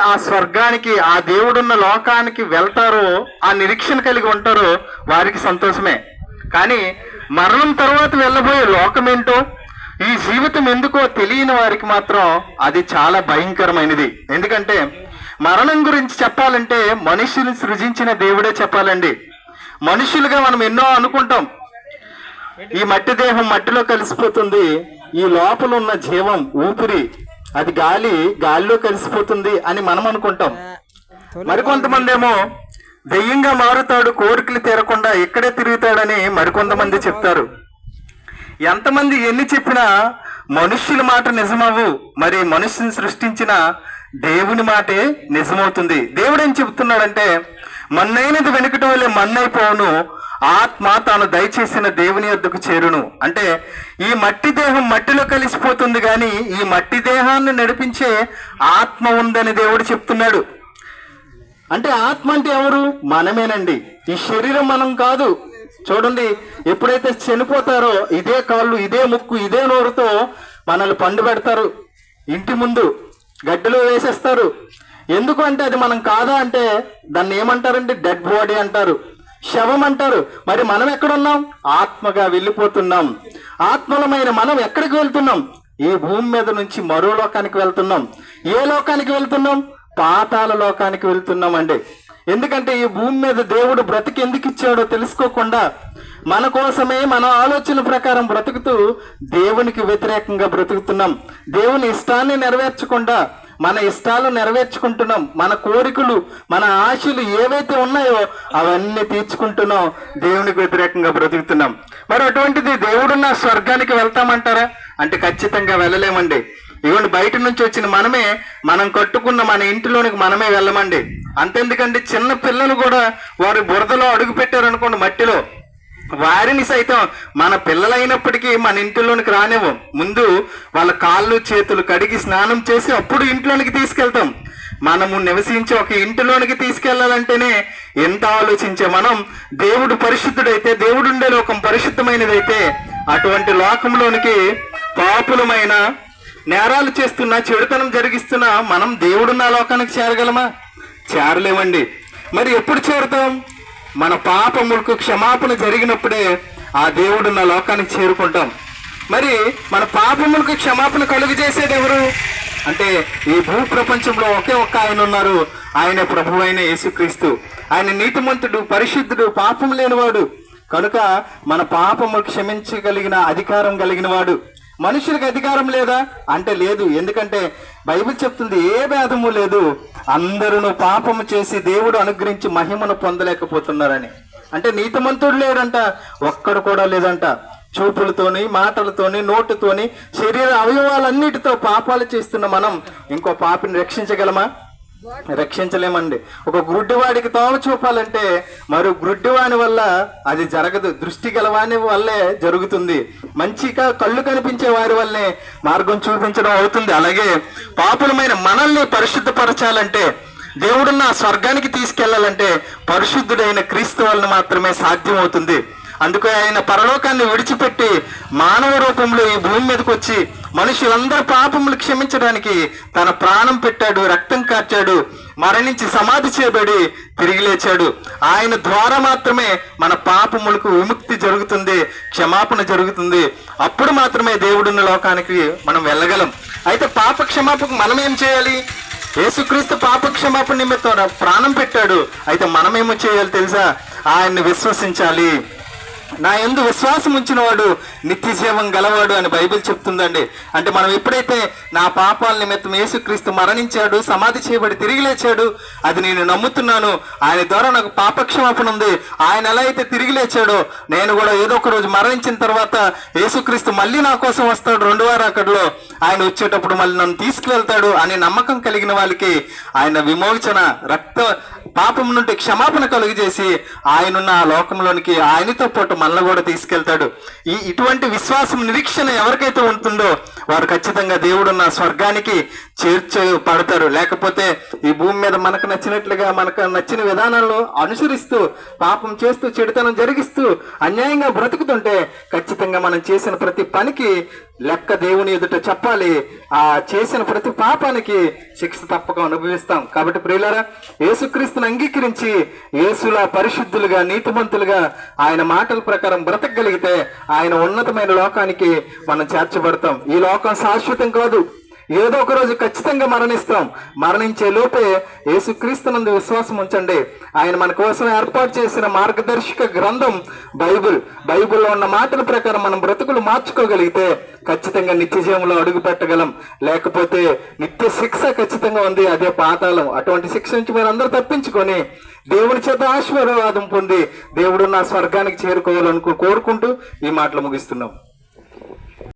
ఆ స్వర్గానికి ఆ దేవుడున్న లోకానికి వెళ్తారో ఆ నిరీక్షణ కలిగి ఉంటారో వారికి సంతోషమే. కానీ మరణం తర్వాత వెళ్ళబోయే లోకం ఏంటో ఈ జీవితం ఎందుకో తెలియని వారికి మాత్రం అది చాలా భయంకరమైనది. ఎందుకంటే మరణం గురించి చెప్పాలంటే మనుషుని సృజించిన దేవుడే చెప్పాలండి. మనుషులుగా మనం ఎన్నో అనుకుంటాం. ఈ మట్టి దేహం మట్టిలో కలిసిపోతుంది. ఈ లోపల ఉన్న జీవం ఊపిరి అది గాలి గాలిలో కలిసిపోతుంది అని మనం అనుకుంటాం. మరికొంతమంది ఏమో దెయ్యంగా మారుతాడు కోరికలు తీరకుండా ఇక్కడే తిరుగుతాడని మరికొంతమంది చెప్తారు. ఎంతమంది ఎన్ని చెప్పినా మనుష్యుల మాట నిజమవు మరి మనుషుని సృష్టించిన దేవుని మాటే నిజమవుతుంది. దేవుడు ఏం చెబుతున్నాడంటే మన్నైనది వెనుకటి వల్లే మన్నైపోవును ఆత్మ తాను దయచేసిన దేవుని యొద్దకు చేరును. అంటే ఈ మట్టి దేహం మట్టిలో కలిసిపోతుంది కానీ ఈ మట్టి దేహాన్ని నడిపించే ఆత్మ ఉందని దేవుడు చెప్తున్నాడు. అంటే ఆత్మ అంటే ఎవరు? మనమేనండి. ఈ శరీరం మనం కాదు. చూడండి ఎప్పుడైతే చనిపోతారో ఇదే కాళ్ళు ఇదే ముక్కు ఇదే నోరుతో మనల్ని పండు పెడతారు. ఇంటి ముందు గడ్డిలో వేసేస్తారు. ఎందుకు అంటే అది మనం కాదా అంటే దాన్ని ఏమంటారంటే డెడ్ బాడీ అంటారు. శవం అంటారు మరి మనం ఎక్కడున్నాం? ఆత్మగా వెళ్ళిపోతున్నాం. ఆత్మలమైన మనం ఎక్కడికి వెళ్తున్నాం? ఈ భూమి మీద నుంచి మరో లోకానికి వెళ్తున్నాం. ఏ లోకానికి వెళ్తున్నాం? పాతాల లోకానికి వెళ్తున్నాం అండి. ఎందుకంటే ఈ భూమి మీద దేవుడు బ్రతికి ఎందుకు ఇచ్చాడో తెలుసుకోకుండా మన కోసమే మన ఆలోచన ప్రకారం బ్రతుకుతూ దేవునికి వ్యతిరేకంగా బ్రతుకుతున్నాం. దేవుని ఇష్టాన్ని నెరవేర్చకుండా మన ఇష్టాలు నెరవేర్చుకుంటున్నాం. మన కోరికలు మన ఆశలు ఏవైతే ఉన్నాయో అవన్నీ తీర్చుకుంటున్నాం. దేవునికి వ్యతిరేకంగా బ్రతుకుతున్నాం. మరి అటువంటిది దేవుడున్న స్వర్గానికి వెళ్తామంటారా? అంటే ఖచ్చితంగా వెళ్ళలేమండి. ఇవ్వండి బయట నుంచి వచ్చిన మనమే మనం కట్టుకున్న మన ఇంటిలోనికి మనమే వెళ్ళమండి. అంతెందుకంటే చిన్న పిల్లలు కూడా వారు బురదలో అడుగు పెట్టారనుకోండి మట్టిలో. వారిని సైతం మన పిల్లలైనప్పటికీ మన ఇంటిలోనికి రానివ్వం. ముందు వాళ్ళ కాళ్ళు చేతులు కడిగి స్నానం చేసి అప్పుడు ఇంట్లోనికి తీసుకెళ్తాం. మనము నివసించి ఒక ఇంటిలోనికి తీసుకెళ్ళాలంటేనే ఎంత ఆలోచించే మనం? దేవుడు పరిశుద్ధుడైతే దేవుడు ఉండే లోకం పరిశుద్ధమైనదైతే అటువంటి లోకంలోనికి పాపులమైన నేరాలు చేస్తున్న చెడుతనం జరిగిస్తున్న మనం దేవుడున్న లోకానికి చేరగలమా? చేరలేమండి. మరి ఎప్పుడు చేరుతాం? మన పాపములకు క్షమాపణ జరిగినప్పుడే ఆ దేవుడున్న లోకానికి చేరుకుంటాం. మరి మన పాపములకు క్షమాపణ కలుగు చేసేది ఎవరు? అంటే ఈ భూ ప్రపంచంలో ఒకే ఒక్క ఆయన ఉన్నారు. ఆయన ప్రభు అయిన యేసుక్రీస్తు. ఆయన నీతిమంతుడు పరిశుద్ధుడు పాపం లేనివాడు. కనుక మన పాపములు క్షమించగలిగిన అధికారం కలిగిన వాడు మనుషులకు అధికారం లేదా? అంటే లేదు. ఎందుకంటే బైబిల్ చెప్తుంది ఏ భేదము లేదు. అందరూ పాపము చేసి దేవుడు అనుగ్రహించి మహిమను పొందలేకపోతున్నారని. అంటే నీతిమంతుడు లేడంట ఒక్కడు కూడా లేదంట. చూపులతోని మాటలతోని నోటుతోని శరీర అవయవాలన్నిటితో పాపాలు చేస్తున్న మనం ఇంకో పాపిని రక్షించగలమా? రక్షించలేమండి. ఒక గుడ్డివాడికి తోమ చూపాలంటే మరో గుడ్డివాని వల్ల అది జరగదు. దృష్టి గలవాని వల్లే జరుగుతుంది. మంచిగా కళ్ళు కనిపించే వారి వల్లే మార్గం చూపించడం అవుతుంది. అలాగే పాపులమైన మనల్ని పరిశుద్ధపరచాలంటే దేవుడున్న స్వర్గానికి తీసుకెళ్ళాలంటే పరిశుద్ధుడైన క్రీస్తు వలన మాత్రమే సాధ్యం అవుతుంది అందుకే ఆయన పరలోకాన్ని విడిచిపెట్టి మానవ రూపంలో ఈ భూమి మీదకి వచ్చి మనుషులందరి పాపములు క్షమించడానికి తన ప్రాణం పెట్టాడు రక్తం కార్చాడు మరణించి సమాధి చేయబడి తిరిగి లేచాడు. ఆయన ద్వారా మాత్రమే మన పాపములకు విముక్తి జరుగుతుంది క్షమాపణ జరుగుతుంది. అప్పుడు మాత్రమే దేవుడున్న లోకానికి మనం వెళ్ళగలం. అయితే పాప క్షమాపకు మనం ఏం చేయాలి? యేసుక్రీస్తు పాప క్షమాపణ నిమిత్తం ప్రాణం పెట్టాడు. అయితే మనమేమో చేయాలి తెలుసా? ఆయన్ని విశ్వసించాలి. నా ఎందు విశ్వాసం ఉంచిన వాడు గలవాడు అని బైబిల్ చెప్తుందండి. అంటే మనం ఎప్పుడైతే నా పాపాల నిమిత్తం యేసుక్రీస్తు మరణించాడు సమాధి చేయబడి తిరిగి లేచాడు అది నేను నమ్ముతున్నాను. ఆయన ద్వారా నాకు పాపక్షమాపణ ఉంది. ఆయన ఎలా అయితే తిరిగి లేచాడో నేను కూడా ఏదో ఒక రోజు మరణించిన తర్వాత యేసుక్రీస్తు మళ్ళీ నా కోసం వస్తాడు రెండు వారు అక్కడలో ఆయన వచ్చేటప్పుడు మళ్ళీ నన్ను తీసుకువెళ్తాడు అనే నమ్మకం కలిగిన వాళ్ళకి ఆయన విమోచన రక్త పాపం నుండి క్షమాపణ కలుగజేసి ఆయనున్న ఆ లోకంలోనికి ఆయనతో పాటు మనల్ని కూడా తీసుకెళ్తాడు. ఈ ఇటువంటి విశ్వాసం నిరీక్షణ ఎవరికైతే ఉంటుందో వారు ఖచ్చితంగా దేవుడు నా స్వర్గానికి చేర్చబడతారు లేకపోతే ఈ భూమి మీద మనకు నచ్చినట్లుగా మనకు నచ్చిన విధానాల్లో అనుసరిస్తూ పాపం చేస్తూ చెడుతనం జరిగిస్తూ అన్యాయంగా బ్రతుకుతుంటే ఖచ్చితంగా మనం చేసిన ప్రతి పనికి లెక్క దేవుని ఎదుట చెప్పాలి. ఆ చేసిన ప్రతి పాపానికి శిక్ష తప్పక అనుభవిస్తాం. కాబట్టి ప్రియులారా యేసుక్రీస్తుని అంగీకరించి యేసులా పరిశుద్ధులుగా నీతిమంతులుగా ఆయన మాటల ప్రకారం బ్రతకగలిగితే ఆయన ఉన్నతమైన లోకానికి మనం చేర్చబడతాం. ఈ లోకం శాశ్వతం కాదు. ఏదో ఒక రోజు ఖచ్చితంగా మరణిస్తాం. మరణించే లోపే యేసుక్రీస్తునందు విశ్వాసం ఉంచండి. ఆయన మన కోసం ఏర్పాటు చేసిన మార్గదర్శక గ్రంథం బైబిల్. బైబిల్లో ఉన్న మాటల ప్రకారం మనం బ్రతుకులు మార్చుకోగలిగితే ఖచ్చితంగా నిత్య జీవంలో అడుగు పెట్టగలం. లేకపోతే నిత్య శిక్ష ఖచ్చితంగా ఉంది. అదే పాతాళం. అటువంటి శిక్ష నుంచి మీరు అందరూ తప్పించుకొని దేవుని చేత ఆశీర్వాదం పొంది దేవుడు నా స్వర్గానికి చేరుకోవాలనుకో కోరుకుంటూ ఈ మాటలు ముగిస్తున్నాం.